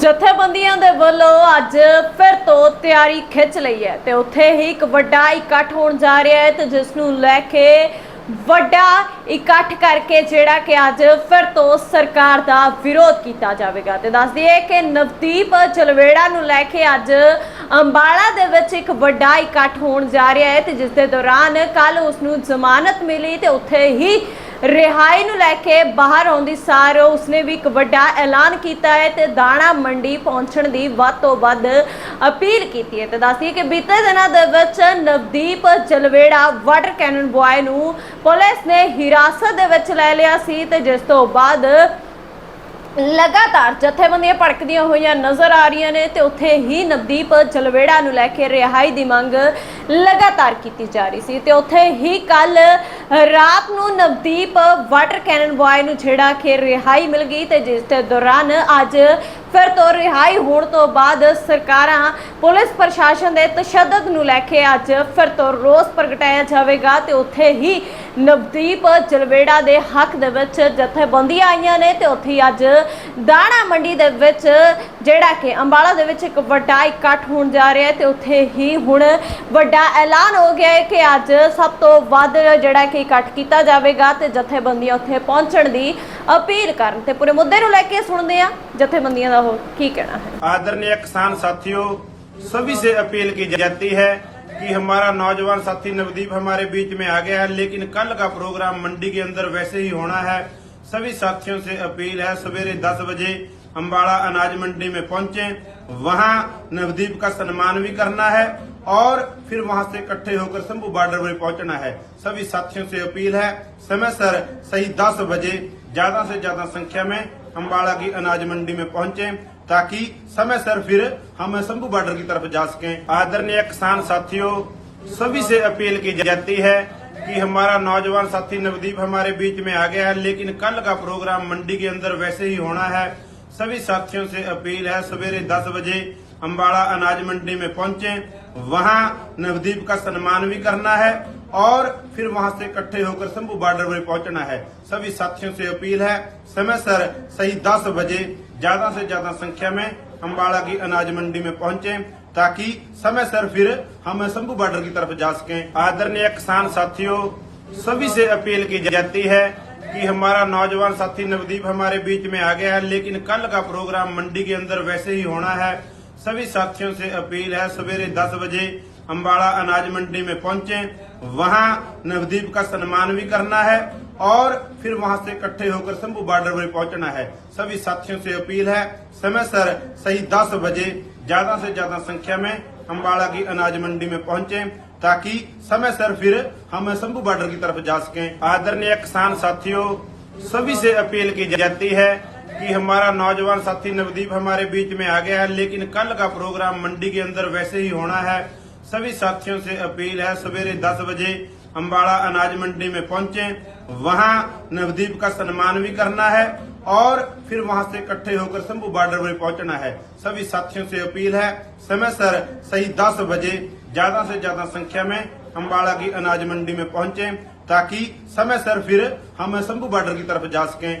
ਜਥੇਬੰਦੀਆਂ ਦੇ ਵੱਲੋਂ ਅੱਜ ਫਿਰ ਤੋਂ ਤਿਆਰੀ ਖਿੱਚ ਲਈ ਹੈ ਤੇ ਉੱਥੇ ਹੀ ਇੱਕ ਵੱਡਾ ਇਕੱਠ ਹੋਣ ਜਾ ਰਿਹਾ ਹੈ ਤੇ ਜਿਸ ਨੂੰ ਲੈ ਕੇ ਵੱਡਾ ਇਕੱਠ ਕਰਕੇ ਜਿਹੜਾ ਕਿ ਅੱਜ ਫਿਰ ਤੋਂ ਸਰਕਾਰ ਦਾ ਵਿਰੋਧ ਕੀਤਾ ਜਾਵੇਗਾ। ਤੇ ਦੱਸ ਦਈਏ ਕਿ ਨਵਦੀਪ ਚਲਵੇੜਾ ਨੂੰ ਲੈ ਕੇ ਅੱਜ ਅੰਬਾਲਾ ਦੇ ਵਿੱਚ ਇੱਕ ਵੱਡਾ ਇਕੱਠ ਹੋਣ ਜਾ ਰਿਹਾ ਹੈ ਤੇ ਜਿਸ ਦੇ ਦੌਰਾਨ ਕੱਲ ਉਸ ਨੂੰ ਜ਼ਮਾਨਤ ਮਿਲੀ ਤੇ ਉੱਥੇ ਹੀ ਰਿਹਾਈ ਨੂੰ ਲੈ ਕੇ ਬਾਹਰ ਆਉਂਦੀ ਸਾਰ ਉਸਨੇ ਵੀ ਇੱਕ ਵੱਡਾ ਐਲਾਨ ਕੀਤਾ ਹੈ ਤੇ ਦਾਣਾ ਮੰਡੀ ਪਹੁੰਚਣ ਦੀ ਵੱਧ ਤੋਂ ਵੱਧ ਅਪੀਲ ਕੀਤੀ ਹੈ। ਤੇ ਦੱਸਦੀ ਕਿ ਬੀਤੇ ਦਿਨਾਂ ਦੇ ਵਿੱਚ Navdeep Jalwera water cannon boy ਨੂੰ ਪੁਲਿਸ ਨੇ ਹਿਰਾਸਤ ਦੇ ਵਿੱਚ ਲੈ ਲਿਆ ਸੀ ਤੇ ਜਿਸ ਤੋਂ ਬਾਅਦ ਲਗਾਤਾਰ ਜਥੇਬੰਦੀਆਂ ਭੜਕਦੀਆਂ ਹੋਈਆਂ ਨਜ਼ਰ ਆ ਰਹੀਆਂ ਨੇ ਤੇ ਉੱਥੇ ਹੀ ਨਵਦੀਪ ਜਲਵੇੜਾ ਨੂੰ ਲੈ ਕੇ ਰਿਹਾਈ ਦੀ ਮੰਗ ਲਗਾਤਾਰ ਕੀਤੀ ਜਾ ਰਹੀ ਸੀ। ਤੇ ਉੱਥੇ ਹੀ ਕੱਲ ਰਾਤ ਨੂੰ ਨਵਦੀਪ ਵਾਟਰ ਕੈਨਨ ਬੁਆਏ ਨੂੰ ਜਿਹੜਾ ਕਿ ਰਿਹਾਈ ਮਿਲ ਗਈ ਤੇ ਜਿਸ ਦੇ ਦੌਰਾਨ ਅੱਜ ਫਿਰ ਤੋਂ ਰਿਹਾਈ ਹੋਣ ਤੋਂ ਬਾਅਦ ਸਰਕਾਰਾਂ, ਪੁਲਿਸ ਪ੍ਰਸ਼ਾਸਨ ਦੇ ਤਸ਼ੱਦਦ ਨੂੰ ਲੈ ਕੇ ਅੱਜ ਫਿਰ ਤੋਂ ਰੋਸ ਪ੍ਰਗਟਾਇਆ ਜਾਵੇਗਾ ਤੇ ਉੱਥੇ ਹੀ ਨਵਦੀਪ ਜਲਵੇੜਾ ਦੇ ਹੱਕ ਦੇ ਵਿੱਚ ਜਥੇਬੰਦੀਆਂ ਆਈਆਂ ਨੇ ਤੇ ਉੱਥੇ ਹੀ ਅੱਜ ਦਾਣਾ ਮੰਡੀ ਦੇ ਵਿੱਚ ਜਿਹੜਾ ਕਿ ਅੰਬਾਲਾ ਦੇ ਵਿੱਚ ਇੱਕ ਵੱਡਾ ਇਕੱਠ ਹੋਣ ਜਾ ਰਿਹਾ ਹੈ ਤੇ ਉੱਥੇ ਹੀ ਹੁਣ ਵੱਡਾ ਐਲਾਨ ਹੋ ਗਿਆ ਹੈ ਕਿ ਅੱਜ ਸਭ ਤੋਂ ਵੱਧ ਜਿਹੜਾ ਕਿ ਇਕੱਠ ਕੀਤਾ ਜਾਵੇਗਾ ਤੇ ਜਥੇਬੰਦੀਆਂ ਉੱਥੇ ਪਹੁੰਚਣ ਦੀ ਅਪੀਲ ਕਰਨ ਤੇ ਪੂਰੇ ਮੁੱਦੇ ਨੂੰ ਲੈ ਕੇ ਸੁਣਦੇ ਆ ਜਥੇਬੰਦੀਆਂ ਦਾ ਉਹ ਕੀ ਕਹਿਣਾ ਹੈ आदरणीय किसान साथियों सभी से अपील की जाती है कि हमारा नौजवान साथी नवदीप हमारे बीच में आ गया है लेकिन कल का प्रोग्राम मंडी के अंदर वैसे ही होना है सभी साथियों से अपील है सवेरे 10 बजे अम्बाड़ा अनाज मंडी में पहुंचे वहां नवदीप का सम्मान भी करना है और फिर वहाँ से इकट्ठे होकर शंभू बॉर्डर पर पहुँचना है। सभी साथियों से अपील है, समय सर, सही 10 बजे, ज़्यादा से ज़्यादा संख्या में अम्बाड़ा की अनाज मंडी में पहुँचे, ताकि समय सर फिर हम शंभू बॉर्डर की तरफ़ जा सकें। आदरणीय किसान साथियों, सभी से अपील की जाती है कि हमारा नौजवान साथी नवदीप हमारे बीच में आ गया है, लेकिन कल का प्रोग्राम मंडी के अंदर वैसे ही होना है। सभी साथियों से अपील है, सवेरे 10 बजे अम्बाड़ा अनाज मंडी में पहुँचे, वहाँ नवदीप का सम्मान भी करना है और फिर वहाँ से इकट्ठे होकर शंभू बॉर्डर पर पहुँचना है। सभी साथियों से अपील है, समय सर सही 10 बजे, ज़्यादा से ज़्यादा संख्या में अम्बाड़ा की अनाज मंडी में पहुँचे, ताकि समय सर फिर हम शंभू बॉर्डर की तरफ़ जा सके। आदरणीय किसान साथियों, सभी से अपील की जाती है कि हमारा नौजवान साथी नवदीप हमारे बीच में आ गया है, लेकिन कल का प्रोग्राम मंडी के अंदर वैसे ही होना है। सभी साथियों से अपील है, सवेरे 10 बजे अम्बाड़ा अनाज मंडी में पहुँचे। वहाँ नवदीप का सम्मान भी करना है और फिर वहाँ से इकट्ठे होकर शंभू बॉर्डर पर पहुँचना है। सभी साथियों से अपील है, समय सर सही 10 बजे, ज़्यादा से ज़्यादा संख्या में अम्बाड़ा की अनाज मंडी में पहुँचे ताकि समय सर फिर हम शंभू बॉर्डर की तरफ़ जा सकें। आदरणीय किसान साथियों, सभी से अपील की जाती है कि हमारा नौजवान साथी नवदीप हमारे बीच में आ गया है, लेकिन कल का प्रोग्राम मंडी के अंदर वैसे ही होना है। सभी साथियों से अपील है, सवेरे 10 बजे अम्बाड़ा अनाज मंडी में पहुँचे। वहाँ नवदीप का सम्मान भी करना है और फिर वहाँ से इकट्ठे होकर शंभू बॉर्डर पर पहुँचना है। सभी साथियों से अपील है, समय सर सही 10 बजे ज़्यादा से ज़्यादा संख्या में अम्बाड़ा की अनाज मंडी में पहुँचे, ताकि समय सर फिर हम शंभू बॉर्डर की तरफ़ जा सकें।